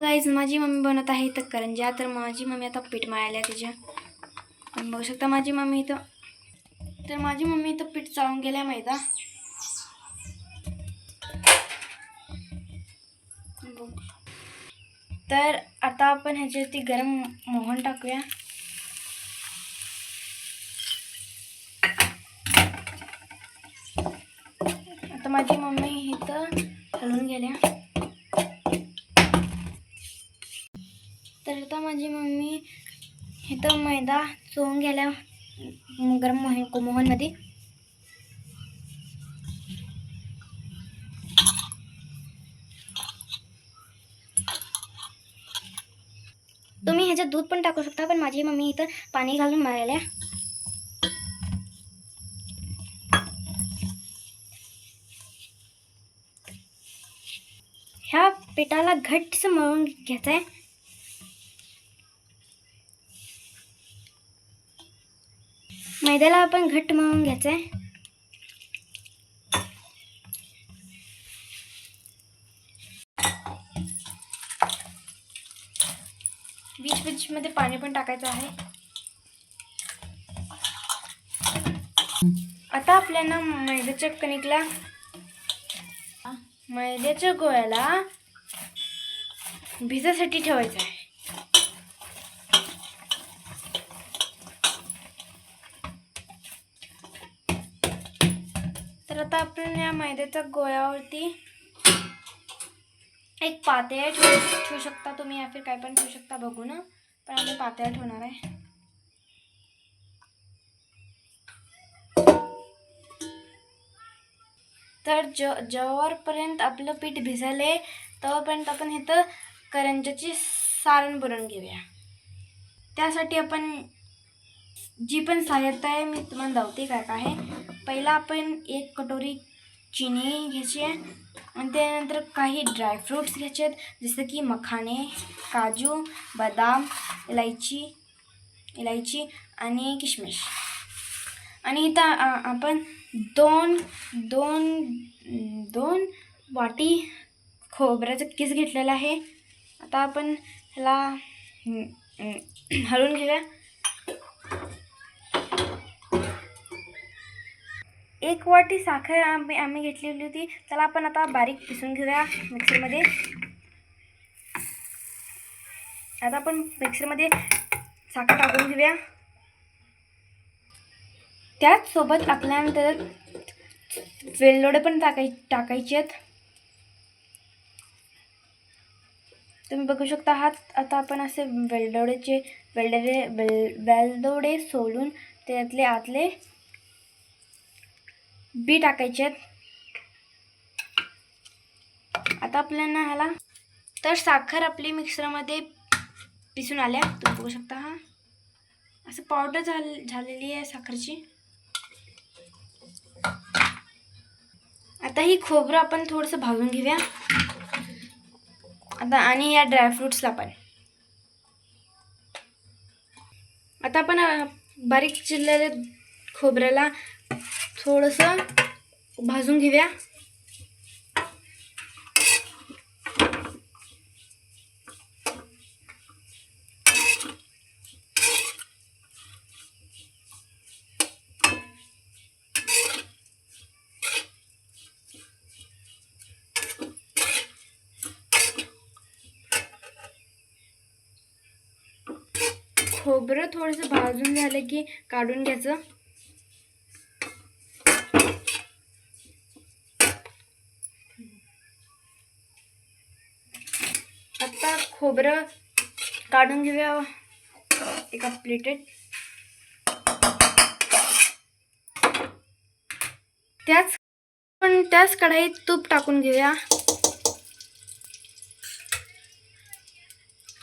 Guys माझी mummy बनवत आहे इथं करंज्या तर माझी मम्मी आता पीठ मळायला तिच्या. तुम्ही बघू शकता माझी मम्मी इथं. तर माझी मम्मी इथं पीठ चाळून गेल्या मैदा. तर आता आपण ह्याच्यावरती गरम मोहन टाकूया. आता माझी मम्मी इथं हलवून गेल्या. माझी मम्मी इथं मैदा चोळून गेल्या गरम मोहन मोहनमध्ये. तुम्ही ह्याच्यात दूध पण टाकू शकता पण माझी मम्मी इथं पाणी घालून मारायला. ह्या पिठाला घट्ट मळून घ्यायचं आहे मैद्याला आपण घट्ट मळून घ्यायचं आहे बीच बीचमध्ये पाणी पण टाकायचं आहे. आता आपल्याला मैद्याच्या कणिकला मैद्याच्या गोळ्याला भिजासाठी ठेवायचं आहे तर आता आपण या मैद्याच्या गोळ्यावरती एक पातेळ ठेवू ठेवू शकता तुम्ही या फिर काय पण ठेवू शकता बघू ना पण आम्ही पातेळ ठेवणार आहे. तर ज जेव्हापर्यंत आपलं पीठ भिजले तेव्हापर्यंत आपण इथं करंजाची सारण भरून घेऊया. त्यासाठी आपण जी पण सहाय्यता आहे मी तुम्हाला धावते काय काय आहे. पहिला आपण एक कटोरी चिनी घ्यायची आहे. आणि त्यानंतर काही ड्रायफ्रूट्स घ्यायचे आहेत. जसं की मखाणे काजू बदाम इलायची इलायची आणि किशमिश. आणि इथं आपण दोन दोन दोन वाटी खोबऱ्याचं किस घेतलेला आहे. आता आपण ह्याला हं, हलवून घेऊया. एक वाटी साखर आम्ही आम्ही घेतलेली होती. त्याला आपण आता बारीक पिसून घेऊया मिक्सरमध्ये. आता आपण मिक्सरमध्ये साखर टाकून घेऊया. त्याचसोबत आपल्याला त्याच्यात वेलदोडे पण टाकाय टाकायचे आहेत. तुम्ही बघू शकता आहात आता आपण असे वेलदोडेचे वेलदोडे वेल वेलदोडे सोलून त्यातले आतले बी टाकायचे आहेत. आता आपल्याला ह्याला तर साखर आपली मिक्सरमध्ये पिसून आल्या. तुम्ही बघू शकता हा. असं पावडर झाल झालेली आहे साखरची. आता ही खोबरं आपण थोडंसं भाजून घेऊया. आता आणि या ड्रायफ्रुट्सला पण. आता आपण बारीक चिरलेल्या खोबऱ्याला थोडंसं भाजून घेऊया. खोबरं थोडंसं भाजून झालं की काढून घ्यायचं. आता खोबरं काढून घेऊया. एका प्लेटेत त्याच पण त्याच कढाईत तूप टाकून घेऊया.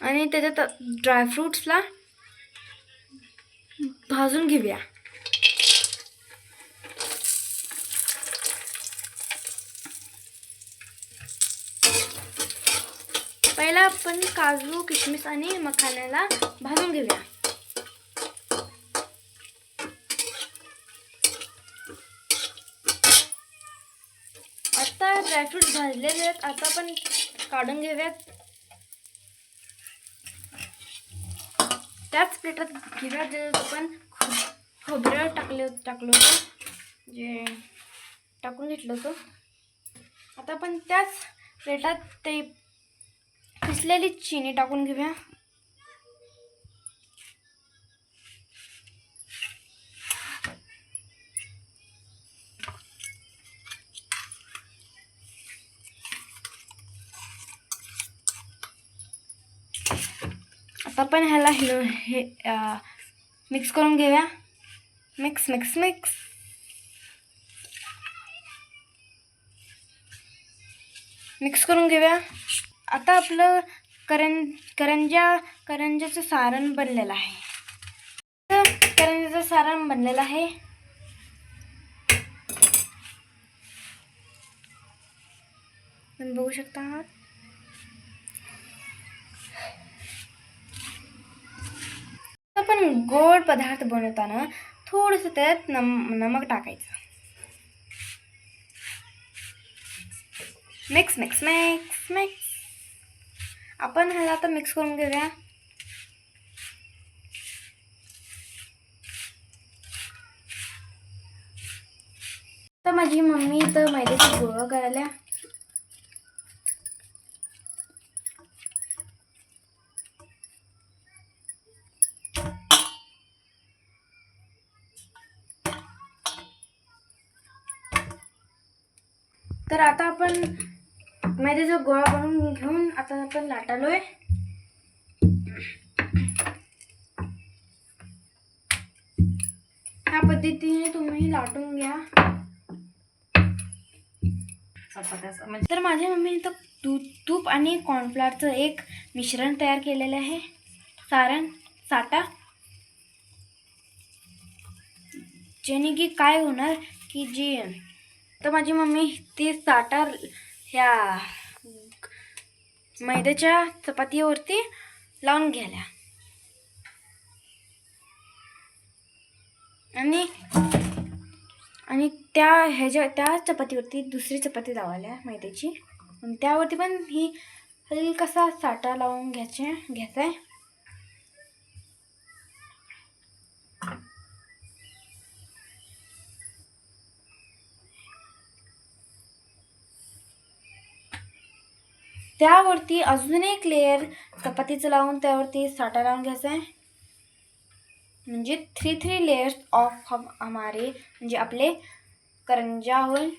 आणि त्याच्यात ड्रायफ्रूट्सला भाजून घेऊया. पहिला आपण काजू किशमिस आणि मखाण्याला भाजून घेऊया. आता ड्रायफ्रूट भाजलेले आहेत. आता आपण काढून घेऊयात. त्याच प्लेटात घेऊया जे आपण खोबरं टाकले टाकलं होतं. जे टाकून घेतलं होतं. आता आपण त्याच प्लेटात ते असलेली चिनी टाकून घेऊया. आता पण ह्याला हिरो हे मिक्स करून घेऊया. मिक्स मिक्स मिक्स मिक्स करून घेऊया. आता आपलं करं करंजा करंजाचं सारण बनलेलं आहे. करंजाचं सारण बनलेलं आहे. तुम्ही बघू शकता. आहात आपण गोड पदार्थ बनवताना थोडंसं त्यात नम नमक टाकायचं. Mix mix mix mix. आपण ह्याला आता मिक्स करून घेऊया. तर माझी मम्मी तर मैद्याची गोळा करायला तर आता आपण मैद्याचा गोळा बनवून घेऊन आता आपण लाटालोय. ह्या पद्धतीने तुम्ही लाटून घ्या. म्हणजे तर माझ्या मम्मीने तर दूध तूप आणि कॉर्नफ्लॉरचं एक मिश्रण तयार केलेलं आहे. सारण साटा जेणे की काय होणार की जी तर माझी मम्मी ती साटा ह्या मैद्याच्या चपातीवरती लावून घ्यायला. आणि आणि त्या ह्याच्या त्या चपातीवरती दुसरी चपाती लावायला मैद्याची. आणि त्यावरती पण ही हलकासा साठा लावून घ्यायचे घ्यायचा आहे त्यावरती अजून एक लेअर चपातीचं लावून त्यावरती साठा लावून घ्यायचा आहे. म्हणजे थ्री थ्री लेयर्स ऑफ हम हमारे म्हणजे आपले करंजा होईल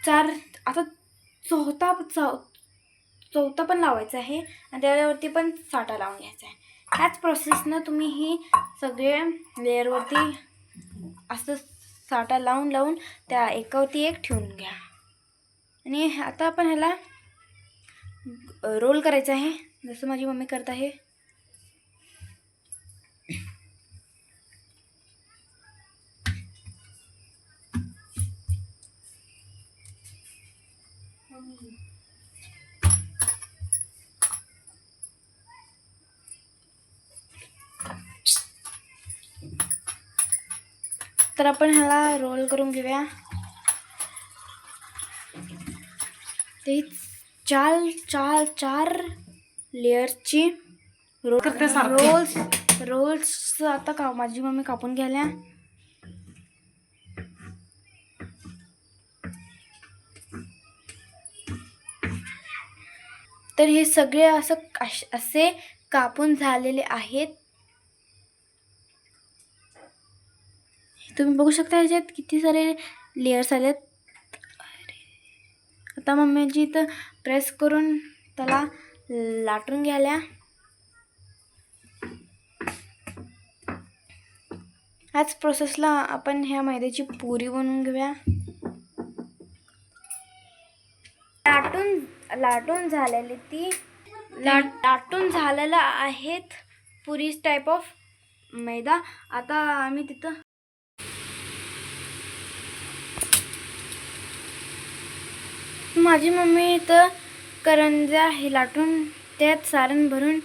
चार आता चौथा चौ चौथा पण लावायचा आहे आणि त्याच्यावरती पण साठा लावून घ्यायचा आहे. ह्याच प्रोसेसनं तुम्ही ही सगळे लेअरवरती असं साठा लावून लावून त्या एकावरती एक ठेवून घ्या. आणि आता आपण ह्याला रोल करायचं आहे. जसं माझी मम्मी करत आहे. तर आपण ह्याला रोल करून घेऊया. ते चार चार चार लेअरची सारखी. रोल्स रोल्स आता का माझी मम्मी कापून घ्यायला तर हे सगळे असं असे कापून झालेले आहेत. तुम्ही बघू शकता ह्याच्यात किती सारे लेयर्स आलेत. आता मम्मीची इथं प्रेस करून त्याला लाटून घ्याल्या ह्याच प्रोसेसला आपण ह्या मैद्याची पुरी बनवून घेऊया. लाटून लाटून झालेली ती लाट लाटून झालेलं आहेत पुरीज टाईप ऑफ मैदा. आता आम्ही तिथं माझी मम्मी इथं करंजा हे लाटून त्यात सारण भरून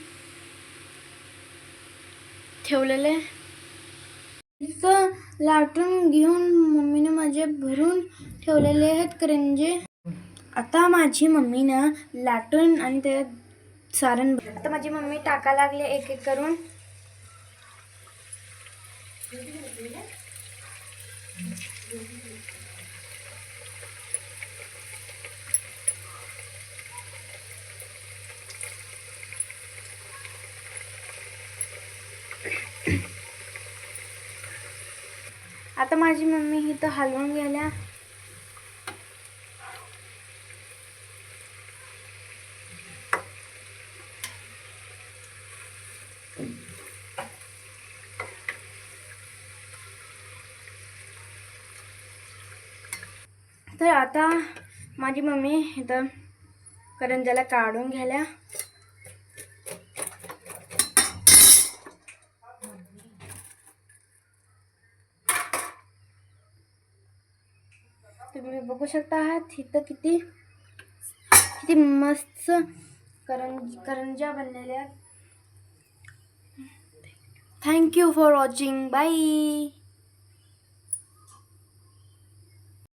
ठेवलेले इथं लाटून घेऊन मम्मीने माझे भरून ठेवलेले आहेत करंजे. आता माझी मम्मीनं लाटून आणि त्यात सारण आता माझी मम्मी टाका लागले एक एक करून. आता माझी मम्मी इथं हलवून गेल्या तर आता माझी मम्मी इथं करंजाला काढून घ्यायला. तुम्ही बघू शकता आहात इथं किती किती मस्त करंज करंजा बनलेल्या आहेत. Thank you for watching bye